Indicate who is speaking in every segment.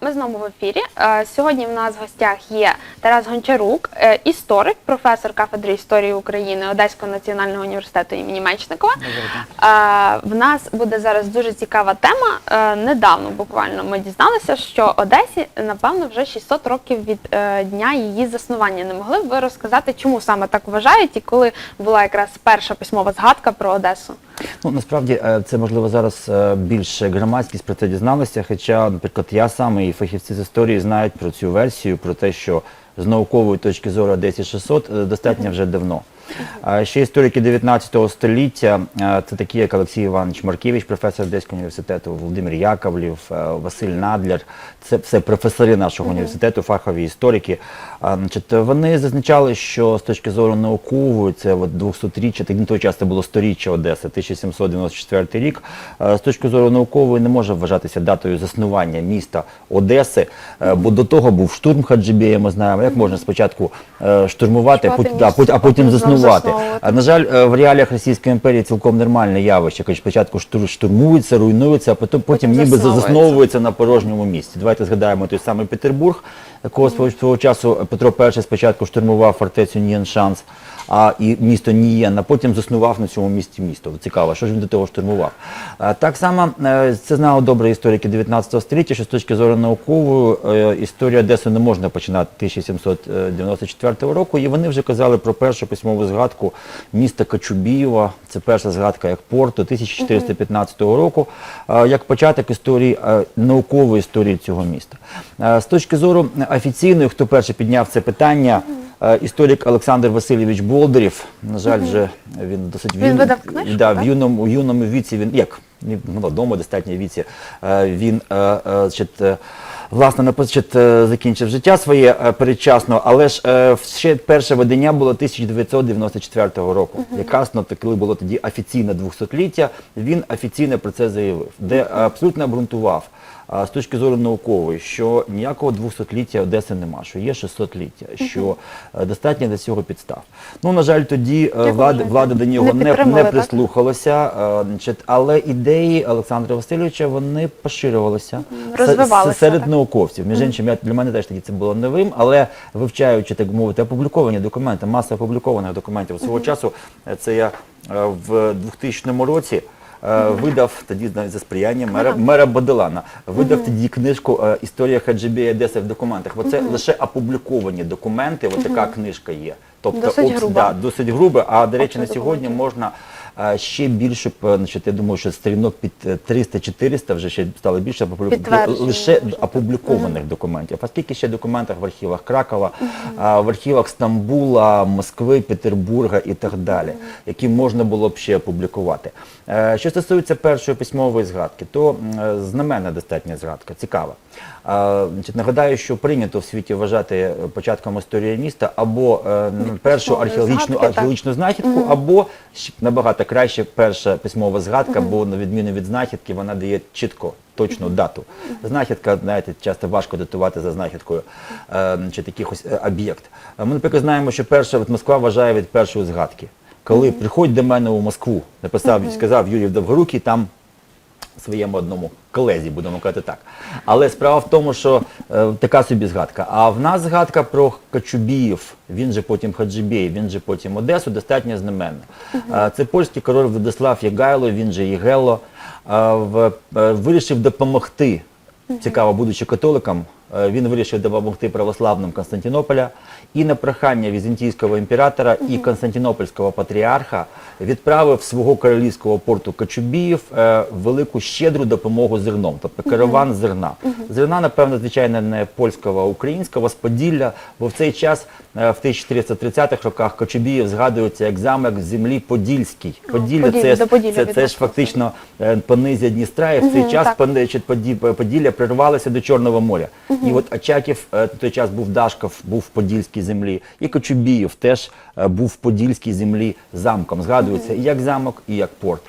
Speaker 1: Ми знову в ефірі. Сьогодні в нас в гостях є Тарас Гончарук, е, історик, професор кафедри історії України Одеського національного університету імені Мечникова. Е, В нас буде зараз дуже цікава тема. Е, Недавно буквально ми дізналися, що Одесі напевно вже 600 років від дня її заснування. Не могли б ви розказати, чому саме так вважають, і коли була якраз перша письмова згадка про Одесу?
Speaker 2: Ну насправді це можливо зараз більше громадськість про це дізналася. Хоча, наприклад, я сам і фахівці з історії знають про цю версію, про те, що з наукової точки зору Одесі 600 е, достатньо вже давно. Ще історики 19 століття, е, це такі, як Олексій Іванович Маркевич, професор Одеського університету, Володимир Яковлів, е, Василь Надляр. Це все професори нашого університету, фахові історики. Значить, вони зазначали, що з точки зору наукової, це от 200-річчя, так на той час це було 100-річчя Одеси, 1794 рік. З точки зору наукової не може вважатися датою заснування міста Одеси, е, бо до того був штурм Хаджибея, ми знаємо, як можна спочатку штурмувати, а потім заснувати. А, На жаль, е, в реаліях Російської імперії цілком нормальне явище, коли спочатку штур- штурмуються, руйнуються, а потім, потім ніби
Speaker 1: засновуються
Speaker 2: на порожньому місці. Давайте згадаємо той самий Петербург, якого свого, свого часу Петро І спочатку штурмував фортецю Нієншанс, а і місто Нієн, а потім заснував на цьому місці місто. Цікаво, що ж він до того штурмував. А, Так само е, це знали добре історики 19 століття, що з точки зору наукової е, історію Одеси не можна починати 1794 року, і вони вже казали про першу письмову згадку міста Качубієва. Це перша згадка як порту 1415 року, е, як початок історії наукової історії цього міста. З точки зору офіційної, хто перший підняв це питання, е, історик Олександр Васильович Болдерів. На жаль, вже він досить
Speaker 1: Він видав книжку,
Speaker 2: да,
Speaker 1: так?
Speaker 2: в юному, у юному віці він як молодому достатньо віці. е, Він е, значить, власне на значить, е, закінчив життя своє передчасно, але ж ще перше видання було 1994 року. Якраз ну, коли було тоді офіційне 200-ліття, він офіційно про це заявив, де абсолютно обґрунтував. З точки зору наукової, що ніякого 200-ліття Одеси нема, що є 600-ліття, що е, достатньо для цього підстав. Ну, на жаль, тоді е, влада, влада до нього
Speaker 1: Не
Speaker 2: не, не прислухалася, е, але ідеї Олександра Васильовича вони поширювалися
Speaker 1: розвивалися,
Speaker 2: серед
Speaker 1: так.
Speaker 2: науковців. Між іншим, я, для мене теж тоді це було новим, але вивчаючи, так мовити, опубліковані документи, маса опублікованих документів. Свого часу це я в 2000 році. Е, Видав тоді навіть за сприяння мера, мера Баделана. Видав тоді книжку е, Історія Хаджибі Одеси в документах. Оце лише опубліковані документи. Ось така книжка є. Тобто
Speaker 1: Досить
Speaker 2: обс-
Speaker 1: груба.
Speaker 2: да, досить грубе. А до речі, на сьогодні можна е, ще більше, п- значить, я думаю, що сторінок під е, 300-400 вже ще стало більше лише опублікованих документів. А скільки ще документах в архівах Кракова, а, в архівах Стамбула, Москви, Петербурга і так далі, які можна було б ще опублікувати. Е, Що стосується першої письмової згадки, то е, знаменна достатня згадка, цікава. Нагадаю, що прийнято в світі вважати е, початком історії міста або е, першу археологічну археологічну знахідку, або щ- набагато краще перша письмова згадка, бо на відміну від знахідки вона дає чітко. Точну дату. Знахідка, знаєте, часто важко датувати за знахідкою е, чи якихось е, об'єкт. Е, Ми, наприклад, знаємо, що перша от Москва вважає від першої згадки. Коли приходь до мене у Москву, написав, сказав Юрій Довгорукий, там своєму одному колезі, будемо казати так. Але справа в тому, що е, така собі згадка. А в нас згадка про Качубіїв, він же потім Хаджибєй, він же потім Одесу, достатньо знаменна. Е, Це польський король Владислав Ягайло, він же Єгело, е, в- е, вирішив допомогти, цікаво, будучи католиком, він вирішив допомогти православним Константинополя. І на прохання візантійського імператора і Константинопольського патріарха відправив свого королівського порту Кочубіїв е, велику щедру допомогу зерном, тобто караван зерна. Зерна, напевно, звичайно, не польського, а українського, з Поділля, бо в цей час, е, в 1430-х роках, Кочубіїв згадується як замок землі Подільський. Поділля,
Speaker 1: Поділля,
Speaker 2: це,
Speaker 1: до
Speaker 2: це, це ж фактично е, понизя Дністра, і в цей час Поділля прирвалося до Чорного моря. І от Очаків е, той час був Дашков, був в Подільській землі, і Кочубіїв теж е, був в Подільській землі замком. Згадується і як замок, і як порт.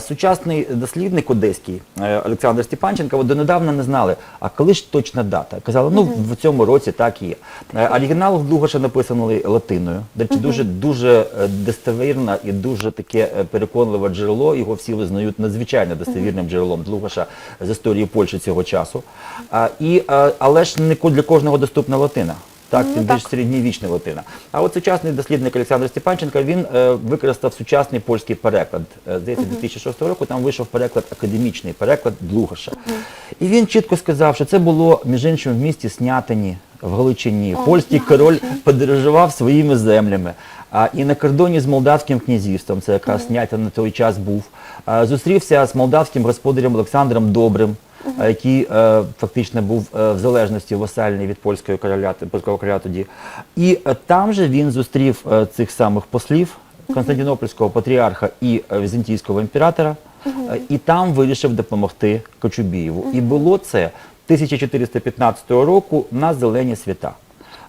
Speaker 2: Сучасний дослідник одеський е, Олександр Степанченко донедавна не знали, а коли ж точна дата. Казали, ну в цьому році так і є. Е, Оригінал в Лугаша написаний латиною. Дуже дуже е, достовірне і дуже таке переконливе джерело. Його всі визнають надзвичайно достовірним джерелом Лугаша з історії Польщі цього часу. І, але ж не для кожного доступна латина. Так, тим більш середньовічна латина. А от сучасний дослідник Олександр Степанченко, він е, використав сучасний польський переклад. Е, Здається, 2006 року там вийшов переклад, академічний переклад Блугаша. І він чітко сказав, що це було, між іншим, в місті Снятині, в Галичині. Польський король подорожував своїми землями. А, і на кордоні з Молдавським князівством, це якраз Снятин на той час був, а, зустрівся з молдавським господарем Олександром Добрим, а, який е, фактично був е, в залежності васальний від польського короля, польського короля тоді. І е, там же він зустрів е, цих самих послів Константинопольського патріарха і візантійського імператора, е, і там вирішив допомогти Кочубієву. І було це 1415 року на зелені свята.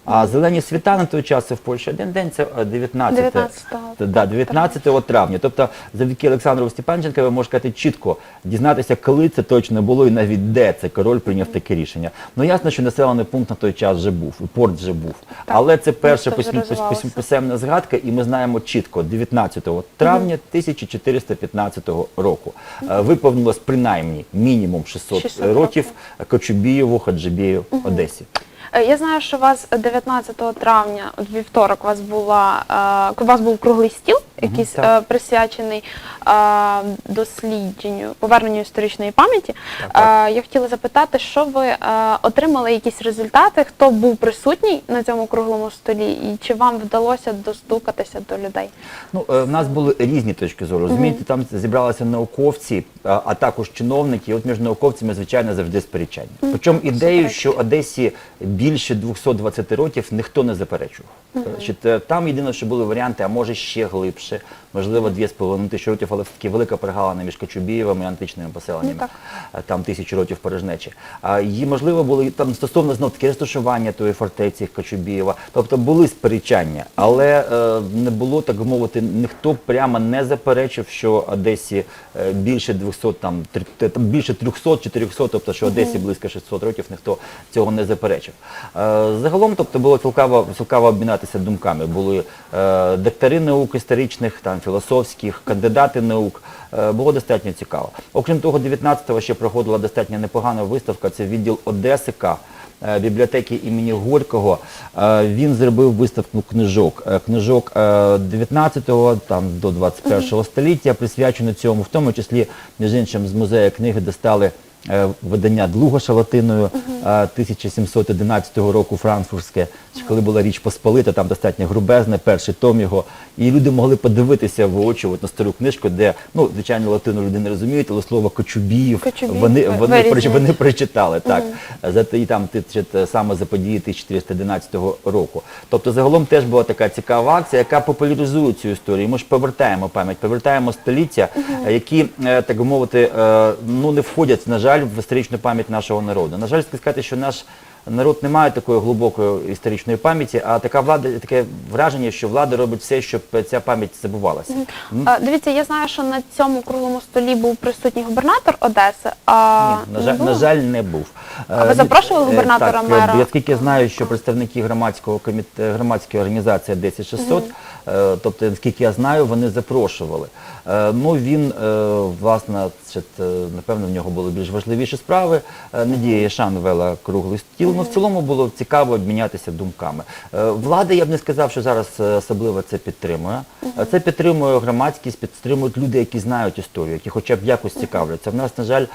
Speaker 2: А зелені свята на той час це в Польщі один день, це е, 19,
Speaker 1: 19-го.
Speaker 2: да, 19 травня. Тобто завдяки Олександру Степанченко ви можете сказати чітко дізнатися, коли це точно було і навіть де це король прийняв таке рішення. Ну ясно, що населений пункт на той час вже був, і порт вже був. Але це перша письм- пис-
Speaker 1: розвивалося.
Speaker 2: пис- писемна згадка, і ми знаємо чітко 19 травня 1415 року. Е, Виповнилось принаймні мінімум 600,
Speaker 1: 600
Speaker 2: років. Кочубієву, Хаджибєю, Одесі.
Speaker 1: Е, Я знаю, що у вас 19 травня, от вівторок, у вас була е, у вас був круглий стіл, якийсь
Speaker 2: так.
Speaker 1: е, присвячений е, дослідженню, поверненню історичної пам'яті. Е, Я хотіла запитати, що ви е, отримали якісь результати, хто був присутній на цьому круглому столі, і чи вам вдалося достукатися до людей?
Speaker 2: Ну, е, в нас були різні точки зору. Розумієте, там зібралися науковці, а, а також чиновники. І от між науковцями, звичайно, завжди сперечання. Причому ідею, що Одесі більше 220 років ніхто не заперечував. Значить, е, там єдине, що були варіанти, а може ще глибше, можливо, 2,5 тисячі років, але все-таки велика прогалина між Кочубієвим і античними поселеннями.
Speaker 1: Ну.
Speaker 2: Е, там тисячу років порожнечі. Її можливо були там стосовно знов таки розташування тої фортеці Кочубієва. Тобто були сперечання, але е, не було так би мовити, ніхто прямо не заперечив, що Одесі е, більше 200, там більше 300 400, тобто що Одесі близько 600 років, ніхто цього не заперечив. Загалом, тобто було цілкаво, цілкаво обмінятися думками. Були доктори наук історичних, там філософських, кандидати наук. Е, було достатньо цікаво. Окрім того, 19-го ще проходила достатньо непогана виставка. Це відділ Одесика. е, Бібліотеки імені Горького Е, він зробив виставку книжок. Книжок е, 19-го там до 21-го століття присвячено цьому, в тому числі між іншим з музею книги достали видання Длугаша латиною е, 1711 року франкфуртське, коли була річ Посполита, там достатньо грубезне, перший том його. І люди могли подивитися в очі от, на стару книжку, де, ну, звичайно, латину люди не розуміють, але слово Кочубіїв,
Speaker 1: Кочубіїв
Speaker 2: вони, вони, вони прочитали, так. І там саме за події 1411 року. Тобто загалом теж була така цікава акція, яка популяризує цю історію. Ми ж повертаємо пам'ять, повертаємо століття, е, які, е, так би мовити, е, ну не входять, на жаль, в історичну пам'ять нашого народу. На жаль, сказати, що наш народ не має такої глибокої історичної пам'яті, а така влада, таке враження, що влада робить все, щоб ця пам'ять забувалася.
Speaker 1: Е, Дивіться, я знаю, що на цьому круглому столі був присутній губернатор Одеси. А
Speaker 2: Ні, на
Speaker 1: не
Speaker 2: жаль,
Speaker 1: було?
Speaker 2: на жаль, не був.
Speaker 1: А ви
Speaker 2: Е,
Speaker 1: запрошували
Speaker 2: е,
Speaker 1: губернатора,
Speaker 2: так, е,
Speaker 1: мера?
Speaker 2: Я скільки знаю, що представники громадського коміте, громадської організації 10600, е, тобто, наскільки я знаю, вони запрошували. Е, Ну, він, е, власне, ще, е, напевно, в нього були більш важливіші справи. Е, Надія Яшан вела круглий стіл. Ну, в цілому було цікаво обмінятися думками. Е, Влада, я б не сказав, що зараз е, особливо це підтримує. Це підтримує громадськість, підтримують люди, які знають історію, які хоча б якось цікавляться. В нас, на жаль,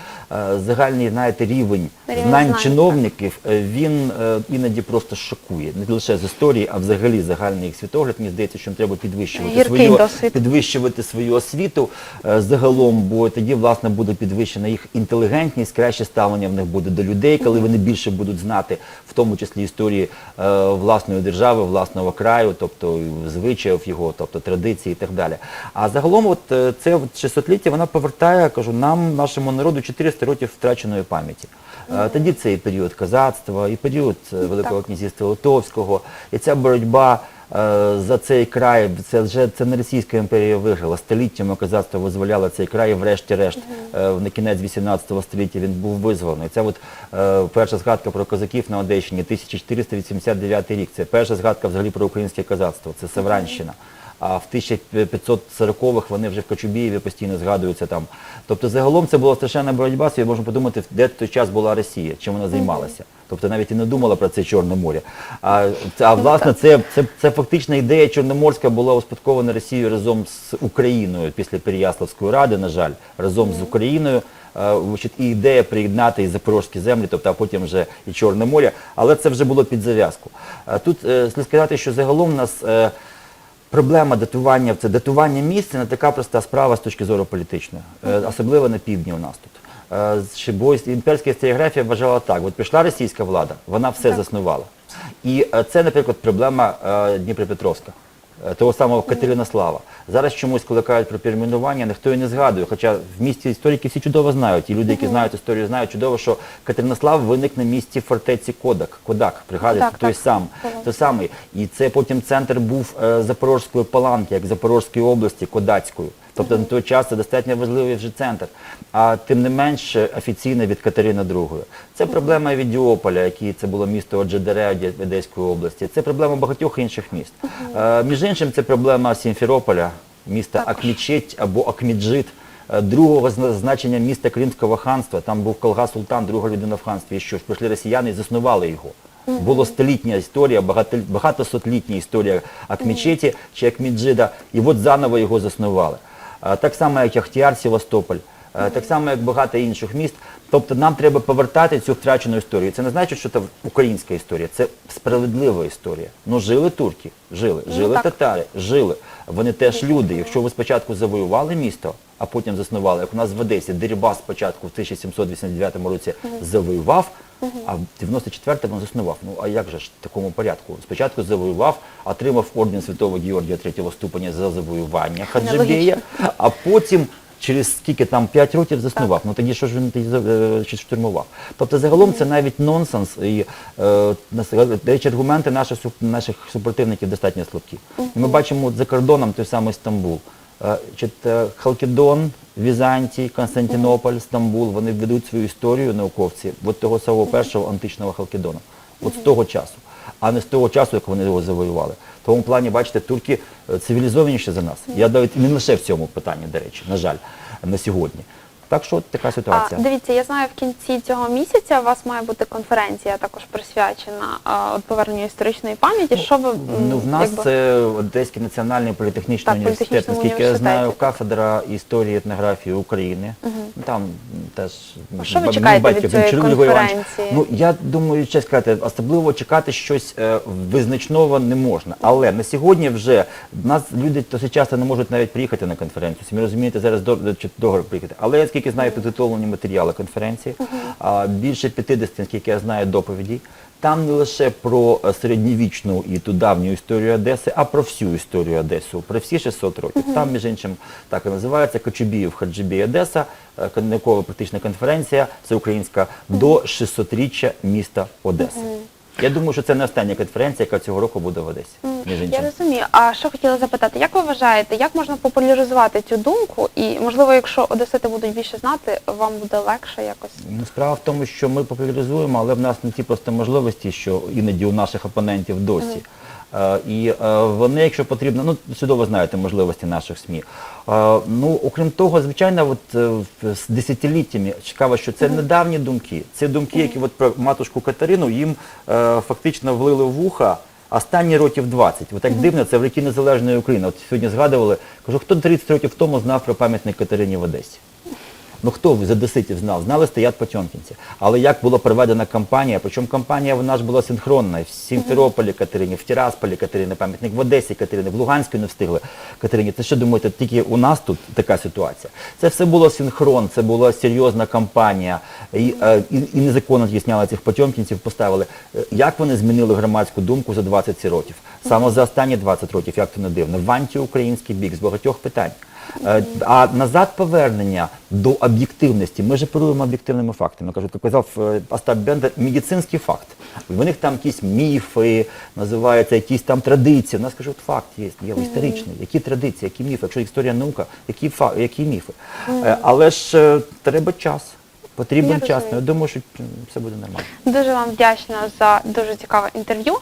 Speaker 2: загальний, знаєте, рівень знань чиновників, він іноді просто шокує. Не лише з історії, а взагалі загальний їх світогляд. Мені здається, що їм треба підвищувати свою, підвищувати свою освіту загалом, бо тоді, власне, буде підвищена їх інтелігентність, краще ставлення в них буде до людей, коли вони більше будуть знати, в тому числі історії е, власної держави, власного краю, тобто звичаїв його, тобто традицій і так далі. А загалом, от е, це от 600-ліття, вона повертає, кажу, нам, нашому народу, 400 років втраченої пам'яті. Е, Тоді це і період козацтва, і період е, Великого князівства Литовського, і ця боротьба за цей край, це вже це не Російська імперія виграла. Століттями козацтво визволяло цей край, і врешті-решт, е, на кінець 18 століття він був визволений. Це от е, перша згадка про козаків на Одещині, 1489 рік. Це перша згадка взагалі про українське козацтво, це Севранщина. А в 1540-х вони вже в Кочубієві постійно згадуються там. Тобто загалом це була страшенна боротьба, собі можна подумати, де в той час була Росія, чим вона займалася. Тобто навіть і не думала про це Чорне море. А, а власне, це, це, це фактична ідея Чорноморська була успадкована Росією разом з Україною після Переяславської ради, на жаль, разом з Україною. І ідея приєднати і запорозькі землі, тобто а потім вже і Чорне море, але це вже було під зав'язку. Тут е, слід сказати, що загалом у нас е, Проблема датування це датування місця не така проста справа з точки зору політичної, Е, особливо на півдні у нас тут. Е, ще Бо імперська історіографія вважала так: от прийшла російська влада, вона все заснувала. І е, це, наприклад, проблема Дніпропетровська. Е, Того самого Катеринослава. Зараз чомусь, коли кажуть про перейменування, ніхто і не згадує. Хоча в місті історики всі чудово знають, і люди, які знають історію, знають чудово, що Катеринослав виник на місці фортеці Кодак. Кодак, пригадуєте,
Speaker 1: Так,
Speaker 2: той
Speaker 1: так.
Speaker 2: сам. Той самий. І це потім центр був е, Запорозької паланки, як Запорожської області, Кодацької. Тобто на той час це достатньо важливий вже центр. А тим не менш офіційно від Катерини II. Це проблема від Діополя, який це було місто Оджедере Оде- Одеської області. Це проблема багатьох інших міст. Е, між іншим, це проблема Сімферополя, міста
Speaker 1: Також.
Speaker 2: Акмічеть або Акміджит. е, Другого значення міста Кримського ханства, там був Колга Султан, друга людина в ханстві. І що ж прийшли росіяни і заснували його. Була столітня історія, багато, багатосотлітня історія Акмічеті чи Акміджида, і от заново його заснували. Так само, як Яхтіар, Севастополь, е, так само, як багато інших міст. Тобто нам треба повертати цю втрачену історію. Це не значить, що це українська історія, це справедлива історія. Ну жили турки, жили, жили
Speaker 1: так.
Speaker 2: татари, жили. Вони теж люди. Якщо ви спочатку завоювали місто, а потім заснували, як у нас в Одесі, Дерибас спочатку в 1789 році завоював, а в 94-му заснував. Ну а як же ж в такому порядку? Спочатку завоював, отримав орден Святого Георгія третього ступеня за завоювання Хаджибея, а потім через скільки там 5 років заснував. Ну тоді що ж він тоді е, штурмував? Тобто загалом це навіть нонсенс. І е, речі, аргументи наших, наших супротивників достатньо слабкі. І ми бачимо от за кордоном той самий Стамбул. Е, Халкідон, Візантій, Константинополь, Стамбул, вони ведуть свою історію науковці от того самого першого античного Халкідона. От з того часу, а не з того часу, як вони його завоювали. В тому плані, бачите, турки е, цивілізованіші за нас. Я навіть не лише в цьому питанні, до речі, на жаль, на сьогодні. Так що така
Speaker 1: А,
Speaker 2: ситуація.
Speaker 1: дивіться, я знаю, в кінці цього місяця у вас має бути конференція, також присвячена а, от поверненню історичної пам'яті. Що ви
Speaker 2: Ну, в нас
Speaker 1: якби-
Speaker 2: це Одеський національний політехнічний
Speaker 1: Так,
Speaker 2: університет, наскільки я знаю, кафедра історії етнографії України. Ну, Там теж
Speaker 1: А що ви чекаєте
Speaker 2: батько
Speaker 1: від цієї конференції?
Speaker 2: Ну, я думаю, чесно сказати, особливо чекати щось е, визначного не можна. Але на сьогодні вже нас люди досить часто не можуть навіть приїхати на конференцію. Самі розумієте, зараз дор- чи дорого приїхати. Але я скільки знаю підготовлені матеріали конференції, а, більше 50, наскільки я знаю, доповідей. Там не лише про е, середньовічну і ту давню історію Одеси, а про всю історію Одеси, про всі 600 років. Там, між іншим, так і називається Кочубіїв Хаджибій Одеса, е, наукова практична конференція всеукраїнська до 600-річчя міста Одеси. Я думаю, що це не остання конференція, яка цього року буде в Одесі. Між
Speaker 1: Я розумію. А що хотіла запитати, як ви вважаєте, як можна популяризувати цю думку? І можливо, якщо одесити будуть більше знати, вам буде легше якось.
Speaker 2: Ну, Справа в тому, що ми популяризуємо, але в нас не ті просто можливості, що іноді у наших опонентів досі. Е, і е, вони, якщо потрібно, ну чудово знаєте можливості наших СМІ. Е, ну, окрім того, звичайно, от, з десятиліттями цікаво, що це недавні думки. Це думки, які от про матушку Катерину їм фактично влили в вуха. Останні років 20. От так дивно, це в роки незалежної України. От сьогодні згадували, кажу, хто 30 років тому знав про пам'ятник Катерині в Одесі? Ну хто з одеситів знав? Знали стоять потьомкінці. Але як була проведена кампанія, причому кампанія вона ж була синхронна. В Сімферополі Катерині, в Тірасполі Катерині, пам'ятник в Одесі Катерині, в Луганську не встигли Катерині. Це що думаєте, тільки у нас тут така ситуація? Це все було синхрон, це була серйозна кампанія. І, е, і, і незаконно з'ясняли цих потьомкінців, поставили. Е, Як вони змінили громадську думку за 20 років? Саме за останні 20 років, як то не дивно, в антиукраїнський бік з багатьох питань. Е, А назад повернення до об'єктивності. Ми ж оперуємо об'єктивними фактами. Кажуть, як казав е, Остап Бендер, медицинський факт. В них там якісь міфи, називаються якісь там традиції. У нас кажуть, факт є, є історичний. Які традиції, які міфи? Якщо історія наука, які фа, які міфи? Е, Але ж треба час. Потрібен
Speaker 1: Я
Speaker 2: час. Ну, Я думаю, що все буде нормально.
Speaker 1: Дуже вам вдячна за дуже цікаве інтерв'ю.